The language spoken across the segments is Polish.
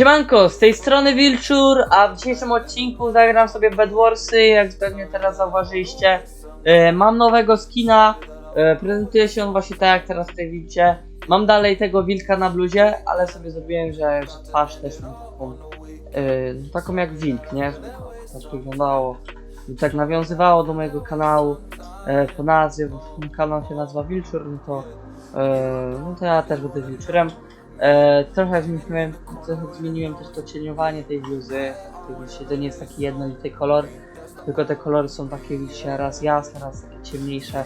Siemanko, z tej strony Wilczur, a w dzisiejszym odcinku zagram sobie Bedwarsy, jak pewnie teraz zauważyliście. E, mam nowego skina, e, prezentuje się on właśnie tak jak teraz tutaj widzicie. Mam dalej tego wilka na bluzie, ale sobie zrobiłem, że, twarz też mam taką, e, no taką jak wilk, nie? Tak wyglądało. Tak nawiązywało do mojego kanału e, po nazwie, bo kanał się nazywa Wilczur, no to, e, no to ja też będę Wilczurem. E, trochę zmieniłem, trochę zmieniłem też to cieniowanie tej bluzy. To nie jest taki jednolity kolor, tylko te kolory są takie widzicie, raz jasne, raz takie ciemniejsze.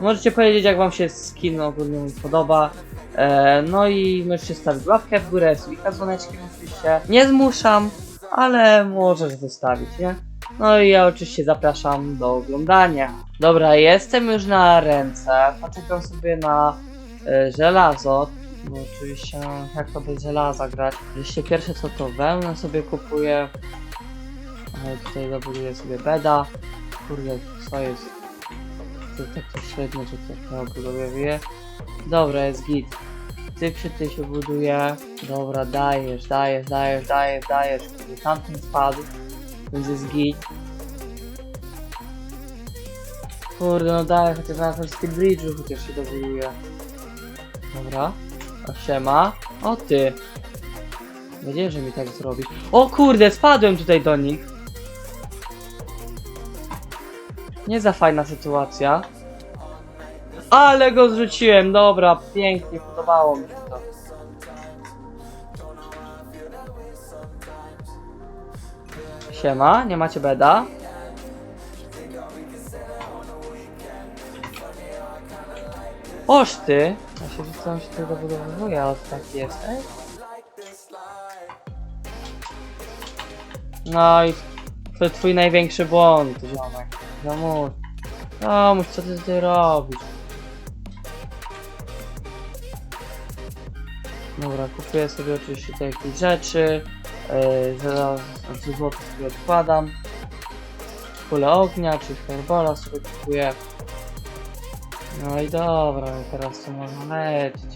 Możecie powiedzieć jak wam się skin ogólnie podoba. E, no i możecie stawić łapkę w górę, subika dzwoneczkiem oczywiście. Nie zmuszam, ale możesz wystawić, nie? No i ja oczywiście zapraszam do oglądania. Dobra, jestem już na ręce. Poczekam sobie na e, żelazo. Bo oczywiście jak to bez żelaza grać. Jeśli pierwsze co to wełnę sobie kupuję. Ale tutaj zabuduję sobie beda. Kurde, co jest? To tak to średnio, że to chyba budowuje. Dobra, jest git. Ty się ty się buduje. Dobra, dajesz, dajesz, dajesz, dajesz, dajesz. Kurde, tamten spadł. Więc jest git. Kurde, no daj, chociaż na tym Steel Bridge'u chociaż się dobuduje. Dobra. Siema. O ty. Wiedziałem, że mi tak zrobi. O kurde, spadłem tutaj do nich. Nie za fajna sytuacja. Ale go zrzuciłem, dobra, pięknie, podobało mi się to. Siema, nie macie beda? Oż ty! Ja się rzucam się tutaj dobudowuje, ale tak jesteś? No i to twój największy błąd, ziomek. Ziomuś. Ziomuś, co ty tutaj robisz? Dobra, kupuję sobie oczywiście tutaj jakieś rzeczy. Yy, zaraz za złoto sobie odkładam. Kulę ognia, czy herbola sobie kupuję. No i dobra, teraz to można lecieć.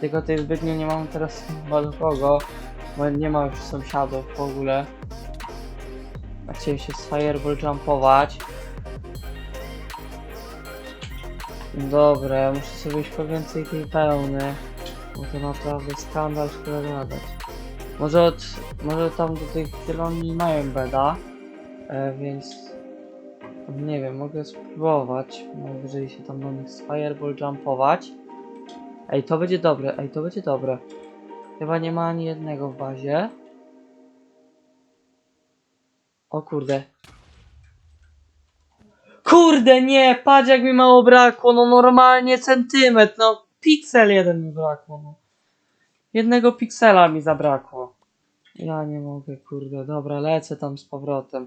Tylko tej zbytnio nie mam teraz chyba do kogo, bo nie ma już sąsiadów w ogóle. A chciałem się z Fireball jumpować. Dobra, muszę sobie iść po więcej tej pełny. Bo to naprawdę skandal szkoda gadać. Może od, może tam do tych zieloni mają beda, e, więc nie wiem, mogę spróbować. Najwyżej się tam do nich z Fireball jumpować. Ej, to będzie dobre, ej, to będzie dobre. Chyba nie ma ani jednego w bazie. O kurde. Kurde, nie, patrz jak mi mało brakło, no normalnie centymetr, no piksel jeden mi brakło, no. Jednego piksela mi zabrakło. Ja nie mogę, kurde, dobra, lecę tam z powrotem.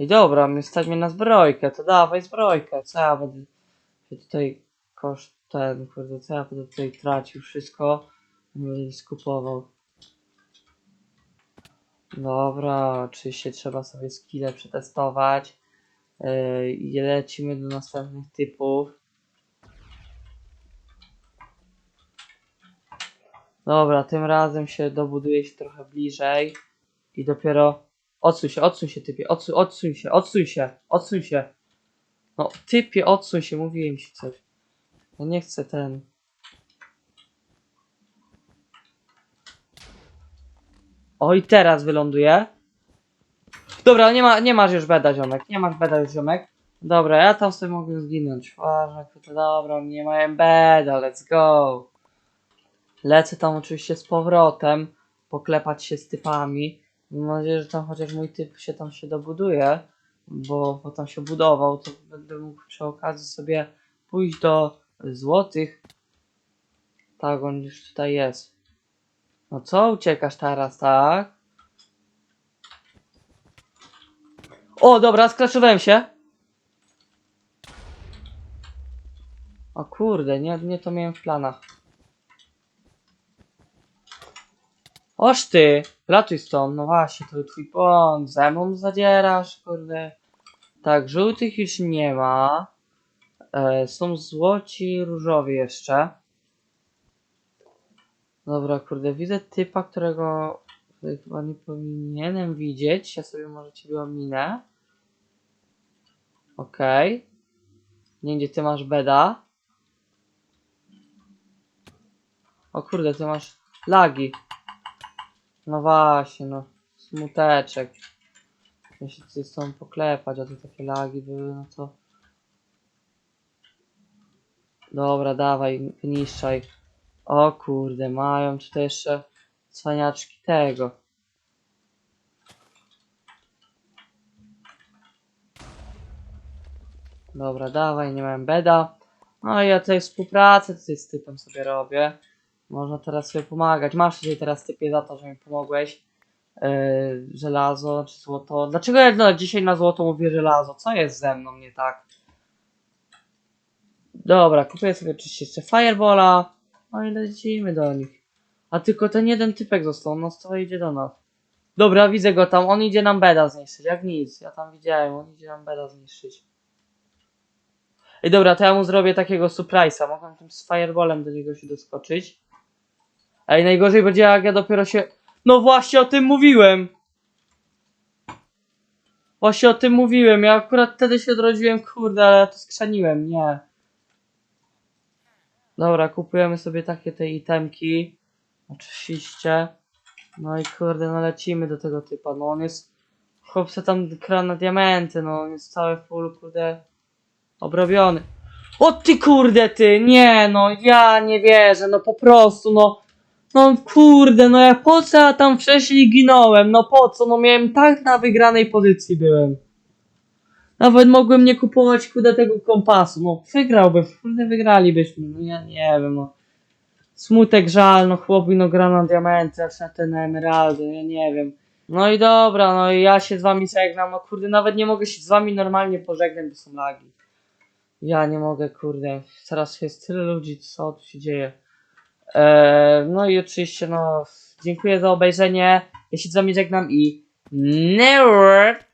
I dobra, mnie stać mnie na zbrojkę, to dawaj zbrojkę, co ja będę się tutaj koszt ten, kurde, co ja będę tutaj tracił wszystko, będę skupował. Dobra, oczywiście trzeba sobie skille przetestować yy, i lecimy do następnych typów. Dobra, tym razem się dobuduję się trochę bliżej i dopiero Odsuń się, odsuń się typie, odsuń, odsuń się, odsuń się, odsuń się. No typie, odsuń się, mówiłem ci coś. Ja nie chcę ten. O i teraz wyląduje. Dobra, nie, ma, nie masz już beda ziomek, nie masz beda już ziomek. Dobra, ja tam sobie mogę zginąć. Ważne, to dobra, nie mają beda, let's go. Lecę tam oczywiście z powrotem, poklepać się z typami. Mam nadzieję, że tam chociaż mój typ się tam się dobuduje, bo, bo tam się budował, to będę mógł przy okazji sobie pójść do złotych. Tak, on już tutaj jest. No co, uciekasz teraz, tak? O, dobra, skraszowałem się. O kurde, nie, nie to miałem w planach. Oż ty, latuj stąd, no właśnie, to twój błąd, ze mną zadzierasz, kurde. Tak, żółtych już nie ma. E, są złoci, różowi jeszcze. Dobra, kurde, widzę typa, którego chyba nie powinienem widzieć. Ja sobie może ciebie ominę. Okej. Nie gdzie ty masz beda. O kurde, ty masz lagi. No właśnie, no. Smuteczek. Ja się z tobą poklepać, a tu takie lagi były, no to... Dobra, dawaj, wyniszczaj. O kurde, mają tutaj jeszcze cwaniaczki tego. Dobra, dawaj, nie mam beda. No i ja tutaj współpracę tutaj z typem sobie robię. Można teraz sobie pomagać. Masz tutaj teraz typie za to, że mi pomogłeś. Yy, żelazo czy złoto. Dlaczego ja dzisiaj na złoto mówię żelazo? Co jest ze mną nie tak? Dobra, kupuję sobie oczywiście jeszcze Firebola. No i lecimy do nich. A tylko ten jeden typek został, no to idzie do nas. Dobra, widzę go tam, on idzie nam beda zniszczyć, jak nic. Ja tam widziałem, on idzie nam beda zniszczyć. Ej, dobra, to ja mu zrobię takiego surprise'a. Mogę tym z fireballem do niego się doskoczyć. Ej, najgorzej będzie jak ja dopiero się... No właśnie o tym mówiłem! Właśnie o tym mówiłem, ja akurat wtedy się odrodziłem, kurde, ale ja to skrzaniłem, nie. Dobra, kupujemy sobie takie te itemki. Oczywiście. No i kurde, no lecimy do tego typa. No on jest. Chłopcy tam kra na diamenty, no on jest cały full, kurde. Obrobiony. O ty kurde ty! Nie no, ja nie wierzę, no po prostu, no. No kurde, no ja po co ja tam wcześniej ginąłem? No po co? No miałem tak na wygranej pozycji byłem. Nawet mogłem nie kupować kurde tego kompasu. No wygrałbym, kurde wygralibyśmy. No ja nie wiem, no. Smutek, żal, no chłopi no gra na diamenty, aż na ten emeraldy, ja nie wiem. No i dobra, no i ja się z wami żegnam, no kurde, nawet nie mogę się z wami normalnie pożegnać, bo są lagi. Ja nie mogę, kurde, teraz jest tyle ludzi, co tu się dzieje. Eee, no i oczywiście, no, dziękuję za obejrzenie, ja się z wami żegnam i never